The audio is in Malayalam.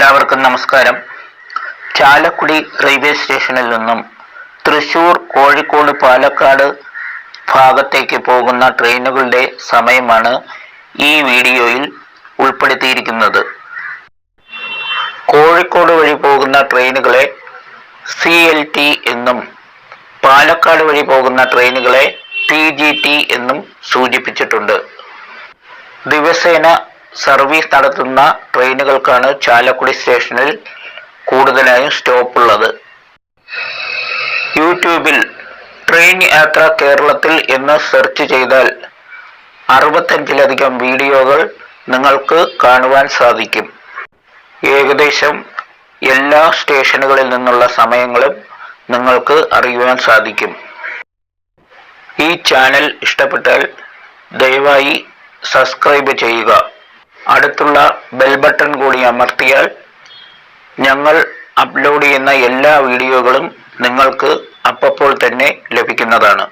എല്ലാവർക്കും നമസ്കാരം. ചാലക്കുടി റെയിൽവേ സ്റ്റേഷനിൽ നിന്നും തൃശൂർ കോഴിക്കോട് പാലക്കാട് ഭാഗത്തേക്ക് പോകുന്ന ട്രെയിനുകളുടെ സമയമാണ് ഈ വീഡിയോയിൽ ഉൾപ്പെടുത്തിയിരിക്കുന്നത്. കോഴിക്കോട് വഴി പോകുന്ന ട്രെയിനുകളെ സി എൽ ടി എന്നും പാലക്കാട് വഴി പോകുന്ന ട്രെയിനുകളെ ടി ജി ടി എന്നും സൂചിപ്പിച്ചിട്ടുണ്ട്. ദിവസേന സർവീസ് നടത്തുന്ന ട്രെയിനുകൾക്കാണ് ചാലക്കുടി സ്റ്റേഷനിൽ കൂടുതലായും സ്റ്റോപ്പ് ഉള്ളത് യൂട്യൂബിൽ ട്രെയിൻ യാത്ര കേരളത്തിൽ എന്ന് സെർച്ച് ചെയ്താൽ അറുപത്തഞ്ചിലധികം വീഡിയോകൾ നിങ്ങൾക്ക് കാണുവാൻ സാധിക്കും. ഏകദേശം എല്ലാ സ്റ്റേഷനുകളിൽ നിന്നുള്ള സമയങ്ങളും നിങ്ങൾക്ക് അറിയുവാൻ സാധിക്കും. ഈ ചാനൽ ഇഷ്ടപ്പെട്ടാൽ ദയവായി സബ്സ്ക്രൈബ് ചെയ്യുക. അടുത്തുള്ള ബെൽ ബട്ടൺ കൂടി അമർത്തിയാൽ ഞങ്ങൾ അപ്ലോഡ് ചെയ്യുന്ന എല്ലാ വീഡിയോകളും നിങ്ങൾക്ക് അപ്പോൾ തന്നെ ലഭിക്കുന്നതാണ്.